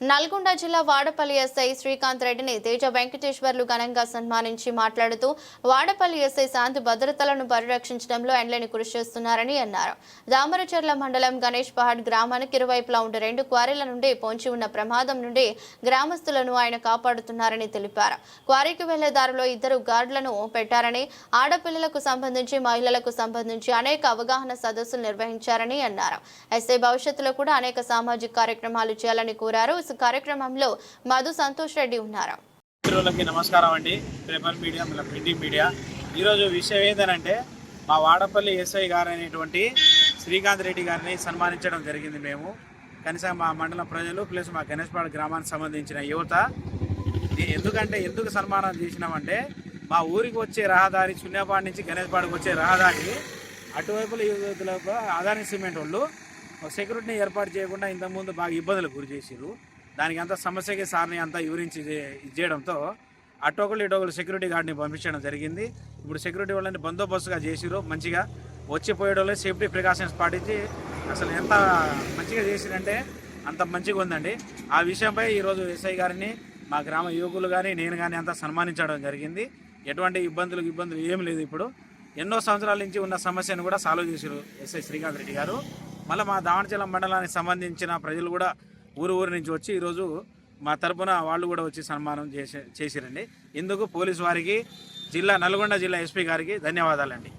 నల్గొండ జిల్లా వాడపల్లి ఎస్ఐ శ్రీకాంత్ రెడ్డిని తేజ వెంకటేశ్వర్లు ఘనంగా సన్మానించి మాట్లాడుతూ వాడపల్లి ఎస్ఐ శాంతి భద్రతలను పరిరక్షించడంలో ఎండ్లని కృషి చేస్తున్నారని అన్నారు. దామరచర్ల మండలం గణేష్ పహాడ్ గ్రామానికి ఇరువైపులా ఉండే రెండు క్వారీల నుండి పొంచి ఉన్న ప్రమాదం నుండి గ్రామస్తులను ఆయన కాపాడుతున్నారని తెలిపారు. క్వారీకి వెళ్ళే దారిలో ఇద్దరు గార్డులను పెట్టారని ఆడపిల్లలకు సంబంధించి మహిళలకు సంబంధించి అనేక అవగాహన సదస్సులు నిర్వహించారని అన్నారు. ఎస్ఐ భవిష్యత్తులో కూడా అనేక సామాజిక కార్యక్రమాలు చేయాలని కోరారు. ఈ కార్యక్రమంలో మధు సంతోష్ రెడ్డి ఉన్నారు. మిత్రులకి నమస్కారం అండి. పేపర్ మీడియా మళ్ళీ ప్రింటింగ్ మీడియా. ఈరోజు విషయం ఏంటంటే మా వాడపల్లి ఎస్ఐ గారు అనేటువంటి శ్రీకాంత్ రెడ్డి గారిని సన్మానించడం జరిగింది మేము. కనీసం మా మండలం ప్రజలు ప్లస్ మా గణేష్పాడు గ్రామానికి సంబంధించిన యువత. ఎందుకంటే ఎందుకు సన్మానం చేసినామంటే మా ఊరికి వచ్చే రహదారి శూన్యపాడు నుంచి గణేష్పాడుకి వచ్చే రహదారి అటువైపుల యువతులకు ఆదాని సిమెంట్ వాళ్ళు సెక్యూరిటీని ఏర్పాటు చేయకుండా ఇంతకుముందు బాగా ఇబ్బందులు గురి చేసిరు దానికి అంత సమస్యకి సార్ని అంతా వివరించి ఇది చేయడంతో అటోకలు ఇటోకలు సెక్యూరిటీ గార్డ్ని పంపించడం జరిగింది. ఇప్పుడు సెక్యూరిటీ వాళ్ళని బందోబస్తుగా చేసిరు మంచిగా. వచ్చిపోయేటోళ్ళే సేఫ్టీ ప్రికాషన్స్ పాటించి అసలు ఎంత మంచిగా చేసిరంటే అంత మంచిగా ఉందండి. ఆ విషయంపై ఈరోజు ఎస్ఐ గారిని మా గ్రామ యువకులు కానీ నేను కానీ అంతా సన్మానించడం జరిగింది. ఎటువంటి ఇబ్బందులు ఇబ్బందులు ఏం లేదు ఇప్పుడు. ఎన్నో సంవత్సరాల నుంచి ఉన్న సమస్యను కూడా సాల్వ్ చేశారు ఎస్ఐ శ్రీకాంత్ రెడ్డి గారు. మళ్ళీ మా దావణచలం మండలానికి సంబంధించిన ప్రజలు కూడా ఊరు ఊరు నుంచి వచ్చి ఈరోజు మా తరపున వాళ్ళు కూడా వచ్చి సన్మానం చేసి చేసిరండి. ఇందుకు పోలీసు వారికి జిల్లా నల్గొండ జిల్లా ఎస్పీ గారికి ధన్యవాదాలండి.